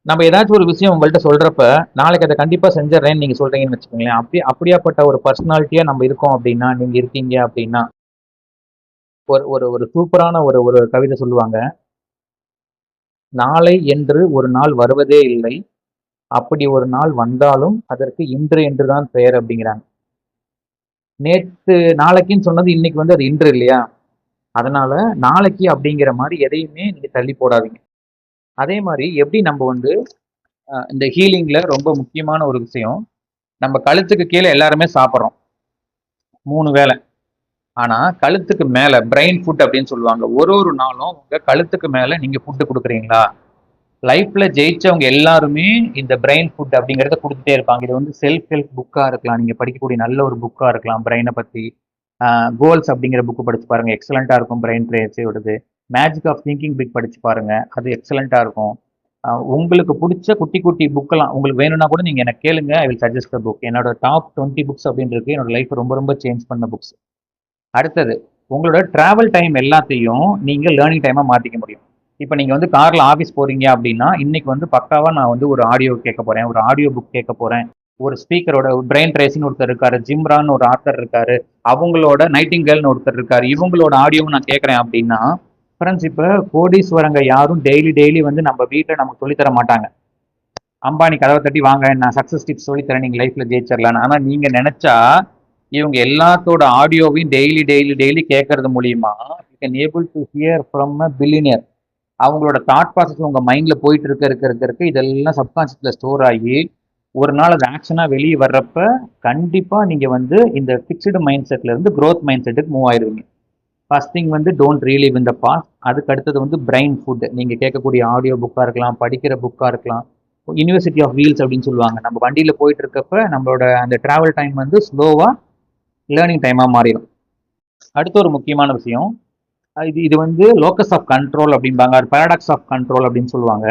நம்ம ஏதாச்சும் ஒரு விஷயம் உங்கள்கிட்ட சொல்கிறப்ப நாளைக்கு அதை கண்டிப்பாக செஞ்சிடறேன்னு நீங்கள் சொல்கிறீங்கன்னு வச்சுக்கோங்களேன். அப்படி அப்படியாப்பட்ட ஒரு பர்சனாலிட்டியாக நம்ம இருக்கோம் அப்படின்னா நீங்கள் இருக்கீங்க அப்படின்னா ஒரு ஒரு ஒரு சூப்பரான ஒரு ஒரு கவிதை சொல்லுவாங்க. நாளை என்று ஒரு நாள் வருவதே இல்லை. அப்படி ஒரு நாள் வந்தாலும் அதற்கு இன்று என்று தான் பெயர் அப்படிங்கிறாங்க. நேற்று நாளைக்குன்னு சொன்னது இன்னைக்கு வந்து அது இன்று இல்லையா? அதனால நாளைக்கு அப்படிங்கிற மாதிரி எதையுமே நீங்க தள்ளி போடாதீங்க. அதே மாதிரி எப்படி நம்ம வந்து இந்த ஹீலிங்ல ரொம்ப முக்கியமான ஒரு விஷயம் நம்ம கழுத்துக்கு கீழே எல்லாருமே சாப்பிட்றோம். மூணு வேளை. ஆனா கழுத்துக்கு மேல பிரெயின் ஃபுட் அப்படின்னு சொல்லுவாங்க. ஒரு ஒரு நாளும் உங்க கழுத்துக்கு மேல நீங்க ஃபுட்டு கொடுக்குறீங்களா? லைஃப்ல ஜெயிச்சவங்க எல்லாருமே இந்த பிரெயின் ஃபுட் அப்படிங்கறத கொடுத்துட்டே இருப்பாங்க. இது வந்து செல்ஃப் ஹெல்ப் புக்கா இருக்கலாம். நீங்க படிக்கக்கூடிய நல்ல ஒரு புக்கா இருக்கலாம். பிரெயினை பத்தி கோல்ஸ் அப்படிங்கிற புக்கு படிச்சு பாருங்க. எக்ஸலண்டா இருக்கும் பிரெயின் ட்ரேஸோடது மேஜிக் ஆஃப் திங்கிங் புக் படிச்சு பாருங்க. அது எக்ஸலண்டா இருக்கும். உங்களுக்கு பிடிச்ச குட்டி குட்டி புக்கெல்லாம் உங்களுக்கு வேணும்னா கூட நீங்க எனக்கு கேளுங்க. ஐ வில் சஜஸ்ட் புக் என்னோட டாப் டுவெண்ட்டி புக்ஸ் அப்படின்னு இருக்கு என்னோட லைஃப் ரொம்ப ரொம்ப சேஞ்ச் பண்ண புக்ஸ் அடுத்தது உங்களோட டிராவல் டைம் எல்லாத்தையும் நீங்கள் லேர்னிங் டைமாக மாற்றிக்க முடியும். இப்போ நீங்கள் வந்து காரில் ஆஃபீஸ் போகிறீங்க அப்படின்னா இன்னைக்கு வந்து பக்காவாக நான் வந்து ஒரு ஆடியோ கேட்க போகிறேன் ஒரு ஆடியோ புக் கேட்க போகிறேன் ஒரு ஸ்பீக்கரோட பிரெயின் ட்ரேசின்னு ஒருத்தர் இருக்காரு ஜிம்ரான்னு ஒரு ஆர்த்தர் இருக்காரு அவங்களோட நைட்டிங்கல்னு ஒருத்தர் இருக்காரு இவங்களோட ஆடியோவும் நான் கேட்குறேன் அப்படின்னா ஃப்ரெண்ட்ஸ் இப்போ கோடீஸ்வரங்க யாரும் டெய்லி டெய்லி வந்து நம்ம வீட்டில் நமக்கு சொல்லித் தர மாட்டாங்க. அம்பானி கதவை தட்டி வாங்க நான் சக்ஸஸ் டிப்ஸ் சொல்லித்தரேன் நீங்கள் லைஃப்பில் ஜெயிச்சிடலான்னு ஆனால் நீங்கள் நினச்சா இவங்க எல்லாத்தோட ஆடியோவையும் டெய்லி டெய்லி டெய்லி கேட்கறது மூலியமா you can able to hear from a billionaire அவங்களோட தாட் ப்ராசஸ் உங்கள் மைண்டில் போயிட்டு இருக்க இருக்க இருக்க இருக்க இதெல்லாம் சப்கான்ஷியஸில் ஸ்டோர் ஆகி ஒரு நாள் அது ஆக்ஷனாக வெளியே வர்றப்ப கண்டிப்பாக நீங்கள் வந்து இந்த ஃபிக்ஸ்டு மைண்ட் செட்லேருந்து க்ரோத் மைண்ட் செட்டுக்கு மூவ் ஆயிடுவீங்க ஃபர்ஸ்ட் திங் வந்து don't really win the boss அதுக்கு அடுத்தது வந்து பிரெயின் ஃபுட் நீங்கள் கேட்கக்கூடிய ஆடியோ புக்காக இருக்கலாம் படிக்கிற புக்காக இருக்கலாம். யூனிவர்சிட்டி ஆஃப் வீல்ஸ் அப்படின்னு சொல்லுவாங்க. நம்ம வண்டியில் போயிட்டு இருக்கப்ப நம்மளோட அந்த ட்ராவல் டைம் வந்து ஸ்லோவாக லேர்னிங் டைமாக மாறிடும். அடுத்த ஒரு முக்கியமான விஷயம். இது இது வந்து லோக்கஸ் ஆஃப் கண்ட்ரோல் அப்படிம்பாங்க. பேரடாக்ஸ் ஆஃப் கண்ட்ரோல் அப்படின்னு சொல்லுவாங்க.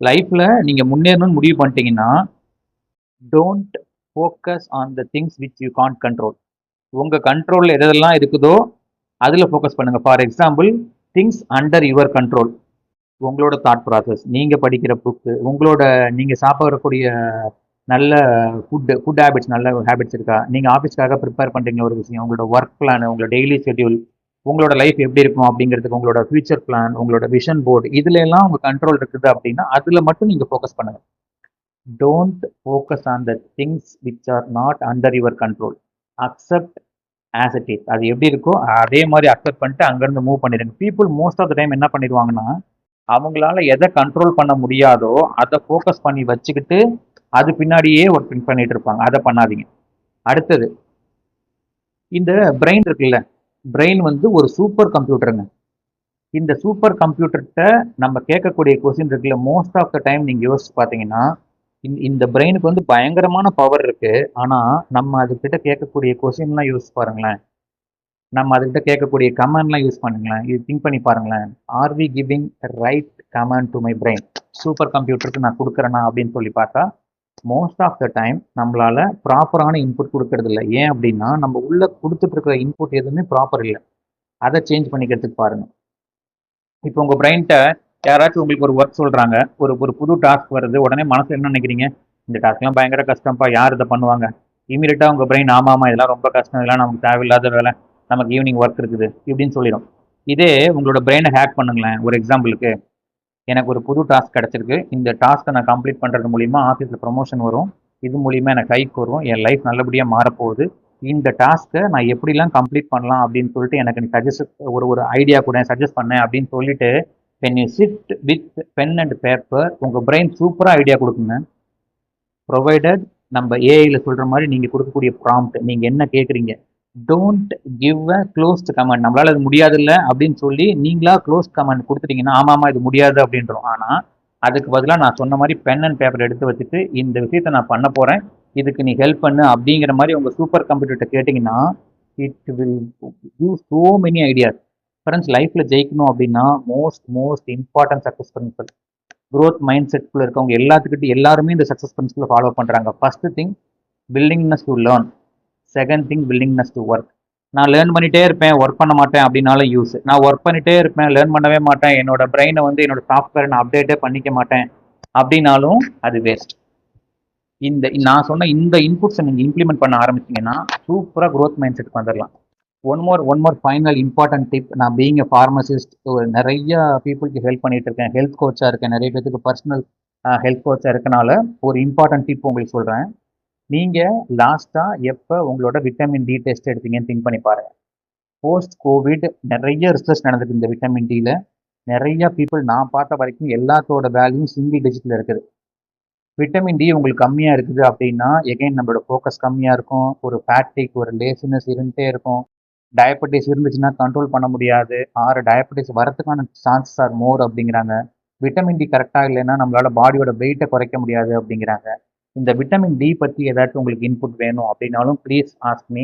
லைஃப்பில் நீங்கள் முன்னேறணும்னு முடிவு பண்ணிட்டீங்கன்னா don't focus on the things which you can't control உங்கள் கண்ட்ரோலில் எதெல்லாம் இருக்குதோ அதில் ஃபோக்கஸ் பண்ணுங்கள் for example things under your control உங்களோட தாட் ப்ராசஸ் நீங்கள் படிக்கிற புக்கு உங்களோட நீங்கள் சாப்பிடக்கூடிய நல்ல ஃபுட்டு ஃபுட் ஹேபிட்ஸ் நல்ல ஹேபிட்ஸ் இருக்கா? நீங்கள் ஆஃபீஸ்க்காக ப்ரிப்பேர் பண்ணுறீங்க ஒரு விஷயம். உங்களோட ஒர்க் பிளான் உங்களோட டெய்லி ஷெட்யூல் உங்களோட லைஃப் எப்படி இருக்கும் அப்படிங்கிறதுக்கு உங்களோட ஃபியூச்சர் பிளான் உங்களோட விஷன் போர்டு இதுல எல்லாம் உங்கள் கண்ட்ரோல் இருக்குது அப்படின்னா அதில் மட்டும் நீங்கள் ஃபோக்கஸ் பண்ணுங்க. Don't focus on the things which are not under your control accept as it is அது எப்படி இருக்கோ அதே மாதிரி அக்செப்ட் பண்ணிட்டு அங்கேருந்து மூவ் பண்ணிடுங்க. People most of the time என்ன பண்ணிடுவாங்கன்னா அவங்களால எதை கண்ட்ரோல் பண்ண முடியாதோ அதை ஃபோக்கஸ் பண்ணி வச்சுக்கிட்டு அது பின்னாடியே ஒர்க் பண்ணிட்டு இருப்பாங்க. அதை பண்ணாதீங்க. அடுத்தது இந்த பிரெயின் இருக்குல்ல பிரெயின் வந்து ஒரு சூப்பர் கம்ப்யூட்டருங்க இந்த சூப்பர் கம்ப்யூட்டர்கிட்ட நம்ம கேட்கக்கூடிய கொஸ்டின் இருக்குல்ல மோஸ்ட் ஆஃப் த டைம் நீங்கள் யோசிச்சு பார்த்தீங்கன்னா இந்த- இந்த பிரெயினுக்கு வந்து பயங்கரமான பவர் இருக்கு. ஆனால் நம்ம அதுக்கிட்ட கேட்கக்கூடிய கொஸ்டின்லாம் யோசிச்சு பாருங்களேன். நம்ம அதுக்கிட்ட கேட்கக்கூடிய கமெண்ட்லாம் யூஸ் பண்ணுங்களேன். இது திங்க் பண்ணி பாருங்களேன். Are we giving right comment to my brain super கம்ப்யூட்டருக்கு நான் கொடுக்குறேனா? அப்படின்னு சொல்லி பார்த்தா மோஸ்ட் ஆஃப் த டைம் நம்மளால் ப்ராப்பரான இன்புட் கொடுக்கறது இல்லை ஏன் அப்படின்னா நம்ம உள்ளே கொடுத்துட்ருக்கிற இன்புட் எதுவுமே ப்ராப்பர் இல்லை. அதை சேஞ்ச் பண்ணிக்கிறதுக்கு பாருங்கள் இப்போ உங்கள் பிரெயின்கிட்ட யாராச்சும் உங்களுக்கு ஒரு ஒர்க் சொல்கிறாங்க ஒரு ஒரு புது டாஸ்க் வருது உடனே மனசில் என்ன நினைக்கிறீங்க? இந்த டாஸ்க்லாம் பயங்கர கஷ்டம்ப்பா யார் இதை பண்ணுவாங்க? இமீடியட்டாக உங்கள் பிரெயின் ஆமா இதெல்லாம் ரொம்ப கஷ்டம் இதெல்லாம் நமக்கு தேவையில்லாத வேலை நமக்கு ஈவினிங் ஒர்க் இருக்குது இப்படின்னு சொல்லிடும். இதே உங்களோட பிரெயினை ஹேக் பண்ணுங்களேன் ஒரு எக்ஸாம்பிளுக்கு எனக்கு ஒரு புது டாஸ்க் கிடச்சிருக்கு. இந்த டாஸ்க்கை நான் கம்ப்ளீட் பண்ணுறது மூலிமா ஆஃபீஸில் ப்ரொமோஷன் வரும். இது மூலிமா எனக்கு கைக்கு வரும். என் லைஃப் நல்லபடியாக மாறப்போகுது. இந்த டாஸ்க்கை நான் எப்படிலாம் கம்ப்ளீட் பண்ணலாம் அப்படின்னு சொல்லிட்டு எனக்கு நீ சஜஸ்ட் ஒரு ஒரு ஐடியா கூட சஜஸ்ட் பண்ணேன் அப்படின்னு சொல்லிட்டு pen you sit with pen and paper உங்கள் பிரெயின் சூப்பராக ஐடியா கொடுக்குங்க. ப்ரொவைடட் நம்ம ஏஐயில் சொல்கிற மாதிரி நீங்கள் கொடுக்கக்கூடிய ப்ராம்ப்ட் நீங்கள் என்ன கேட்குறீங்க don't give a closed comment நம்மளால அது முடியாதுல்ல அப்படின்னு சொல்லி நீங்களா க்ளோஸ் கமெண்ட் கொடுத்துட்டீங்கன்னா ஆமா ஆமா இது முடியாது அப்படின்றோம். ஆனா அதுக்கு பதிலாக நான் சொன்ன மாதிரி பென் அண்ட் பேப்பர் எடுத்து வச்சுட்டு இந்த விஷயத்த நான் பண்ண போறேன். இதுக்கு நீ ஹெல்ப் பண்ணு அப்படிங்கிற மாதிரி உங்க சூப்பர் கம்ப்யூட்டர்கிட்ட கேட்டிங்கன்னா it will you so many ideas friends லைஃப்ல ஜெயிக்கணும் அப்படின்னா most most important success principle growth mind செட்குள்ள இருக்கவங்க எல்லாத்துக்கிட்ட எல்லாருமே இந்த சக்ஸஸ் பிரின்சிபல் ஃபாலோ பண்றாங்க. First thing willingness to learn second thing willingness to work நான் லேர்ன் பண்ணிகிட்டே இருப்பேன் ஒர்க் பண்ண மாட்டேன் அப்படின்னாலும் யூஸ் நான் ஒர்க் பண்ணிகிட்டே இருப்பேன் லேர்ன் பண்ணவே மாட்டேன். என்னோட பிரெயினை வந்து என்னோட சாஃப்ட்வேர் நான் அப்டேட்டே பண்ணிக்க மாட்டேன். அப்படின்னாலும் அது வேஸ்ட் இந்த நான் சொன்ன இந்த இன்புட்ஸை நீங்கள் இம்ப்ளிமெண்ட் பண்ண ஆரம்பிச்சீங்கன்னா சூப்பராக க்ரோத் மைண்ட் செட்டுக்கு வந்துடலாம் one more one more final important tip நான் பீங் எ ஃபார்மசிஸ்ட் நிறைய பீப்புளுக்கு ஹெல்ப் பண்ணிட்டு இருக்கேன். ஹெல்த் கோச்சாக இருக்கேன். நிறைய பேத்துக்கு பர்சனல் ஹெல்த் கோச்சாக இருக்கனால ஒரு இம்பார்ட்டன்ட் டிப் உங்களுக்கு சொல்கிறேன் நீங்கள் லாஸ்ட்டாக எப்போ உங்களோட விட்டமின் டி டெஸ்ட் எடுத்தீங்கன்னு திங்க் பண்ணி பாருங்க. போஸ்ட் கோவிட் நிறைய ரிசர்ச் நடந்திருக்கு இந்த விட்டமின் டியில் நிறைய பீப்புள் நான் பார்த்த வரைக்கும் எல்லாத்தோட வேல்யூம் சிங்கிள் டிஜிட்டில் இருக்குது. விட்டமின் டி உங்களுக்கு கம்மியாக இருக்குது அப்படின்னா எகைன் நம்மளோட ஃபோக்கஸ் கம்மியாக இருக்கும். ஒரு ஃபேட்டிக் ஒரு லேசினஸ் இருந்துகிட்டே இருக்கும். டயபெட்டிஸ் இருந்துச்சுன்னா கண்ட்ரோல் பண்ண முடியாது. ஆறு டயபெட்டிஸ் வரதுக்கான சான்சஸ் ஆர் மோர் அப்படிங்கிறாங்க. விட்டமின் டி கரெக்டாக இல்லைன்னா நம்மளால பாடியோட வெயிட்டை குறைக்க முடியாது அப்படிங்கிறாங்க. இந்த விட்டமின் டி பற்றி ஏதாச்சும் உங்களுக்கு இன்புட் வேணும் அப்படின்னாலும் ப்ளீஸ் ஆஸ்க் மீ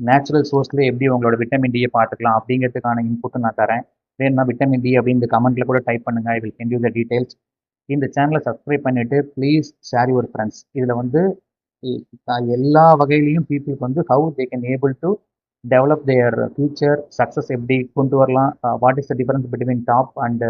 நேச்சுரல் சோர்ஸில் எப்படி உங்களோட விட்டமின் டியை பார்த்துக்கலாம் அப்படிங்கிறதுக்கான இன்புட்டும் நான் தரேன். வேணும்னா விட்டமின் டி அப்படின்னு கமெண்ட்டில் கூட டைப் பண்ணுங்க. I will send you the details இந்த சேனலை சப்ஸ்கிரைப் பண்ணிவிட்டு ப்ளீஸ் ஷேர் யுவர் ஃப்ரெண்ட்ஸ் இதில் வந்து எல்லா வகையிலையும் பீப்புளுக்கு வந்து how they can able to develop their future success எப்படி கொண்டு வரலாம் what is the difference between top and